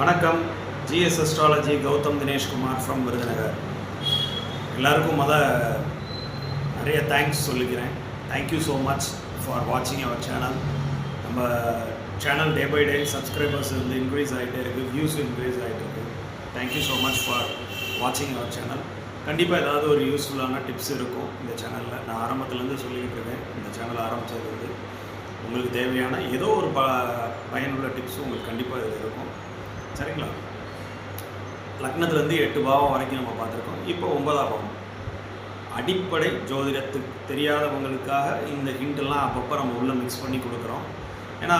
வணக்கம். GS astrology Gautham Dineshkumar from Virudhunagar. எல்லாருக்கும் மொதல் நிறைய தேங்க்ஸ் சொல்லிக்கிறேன். தேங்க்யூ ஸோ மச் ஃபார் வாட்சிங் அவர் சேனல் நம்ம channel day by day subscribers வந்து இன்க்ரீஸ் ஆகிட்டே இருக்குது வியூஸ் இன்க்ரீஸ் ஆகிட்டு இருக்குது தேங்க்யூ ஸோ மச் ஃபார் வாட்சிங் அவர் சேனல் கண்டிப்பாக ஏதாவது ஒரு யூஸ்ஃபுல்லான டிப்ஸ் இருக்கும் இந்த சேனலில் நான் ஆரம்பத்துலேருந்து சொல்லிக்கிட்டு இருக்கேன். இந்த சேனல் ஆரம்பித்தது வந்து உங்களுக்கு தேவையான ஏதோ ஒரு ப பயனுள்ள டிப்ஸும் உங்களுக்கு கண்டிப்பாக இது இருக்கும். சரிங்களா? லக்னத்துலேருந்து எட்டு பாவம் வரைக்கும் நம்ம பார்த்துருக்கோம். இப்போ ஒன்பதாம் பாவம். அடிப்படை ஜோதிடத்துக்கு தெரியாதவங்களுக்காக இந்த ஹிண்டெல்லாம் அப்பப்போ நம்ம உள்ளே மிக்ஸ் பண்ணி கொடுக்குறோம். ஏன்னா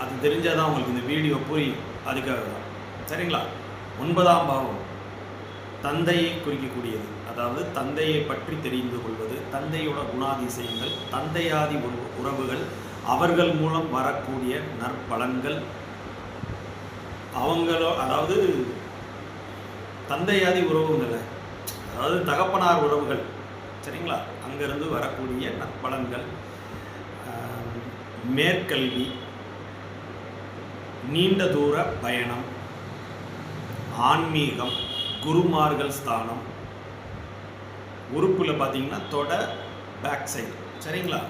அது தெரிஞ்சால் தான் உங்களுக்கு இந்த வீடியோ புரியும் அதுக்காக தான். சரிங்களா? ஒன்பதாம் பாவம். தந்தையை குறிக்கக்கூடியது. அதாவது தந்தையை பற்றி தெரிந்து கொள்வது தந்தையோட குணாதிசயங்கள் தந்தையாதி உறவு- உறவுகள் அவர்கள் மூலம் வரக்கூடிய நற்பலன்கள் அவங்களோ அதாவது தந்தையாதி உறவுகள் அதாவது தகப்பனார் உறவுகள் சரிங்களா? அங்கேருந்து வரக்கூடிய நற்பலன்கள் மேற்கல்வி நீண்ட தூர பயணம் ஆன்மீகம் குருமார்கள் ஸ்தானம் உறுப்பில் பார்த்தீங்கன்னா தொட பேக் சைடு சரிங்களா?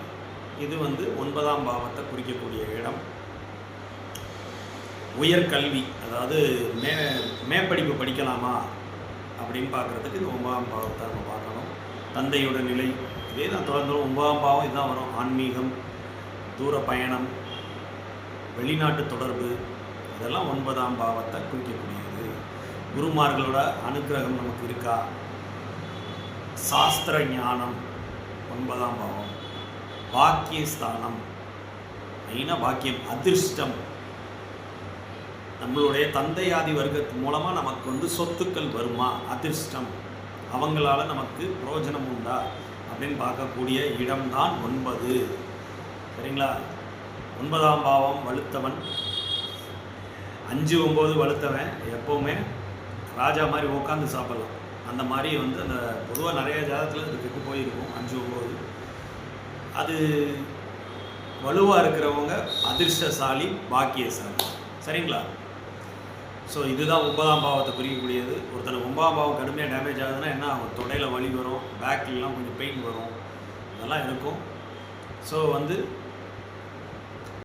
இது வந்து ஒன்பதாம் பாவத்தை குறிக்கக்கூடிய இடம். உயர்கல்வி அதாவது மே மேற்படிப்பு படிக்கலாமா அப்படின்னு பார்க்குறதுக்கு இந்த ஒன்பதாம் பாவத்தை நம்ம பார்க்கணும். தந்தையோட நிலை இதே தான் தொடர்ந்து ஒன்பதாம் பாவம் இதுதான் வரும். ஆன்மீகம் தூர பயணம் வெளிநாட்டு தொடர்பு இதெல்லாம் ஒன்பதாம் பாவத்தை குறிக்கக்கூடியது. குருமார்களோட அனுக்கிரகம் நமக்கு இருக்கா? சாஸ்திர ஞானம் ஒன்பதாம் பாவம். பாக்கியஸ்தானம் மெயினாக பாக்கியம் அதிர்ஷ்டம். நம்மளுடைய தந்தையாதி வர்க்கத்து மூலமாக நமக்கு வந்து சொத்துக்கள் வருமா? அதிர்ஷ்டம். அவங்களால நமக்கு பிரயோஜனம் உண்டா? அப்படின்னு பார்க்கக்கூடிய இடம்தான் ஒன்பது. சரிங்களா? ஒன்பதாம் பாவம் வலுத்தவன். அஞ்சு ஒம்பது வலுத்தவன். எப்போவுமே ராஜா மாதிரி உட்காந்து சாப்பிடலாம். அந்த மாதிரி வந்து அந்த பொதுவாக நிறைய ஜாதகத்தில் இது கெட்டு போயிருக்கும். அஞ்சு ஒம்பது அது வலுவாக இருக்கிறவங்க அதிர்ஷ்டசாலி பாக்கியசாலி. சரிங்களா? ஸோ இதுதான் ஒன்பதாம் பாவத்தை குறிக்கக்கூடியது. ஒருத்தனை ஒன்பதாம் பாவம் கடுமையாக டேமேஜ் ஆகுதுன்னா என்ன ஆகும்? தொடையில் வலி வரும் பேக்கிலலாம் கொஞ்சம் பெயின் வரும். இதெல்லாம் இருக்கும். ஸோ வந்து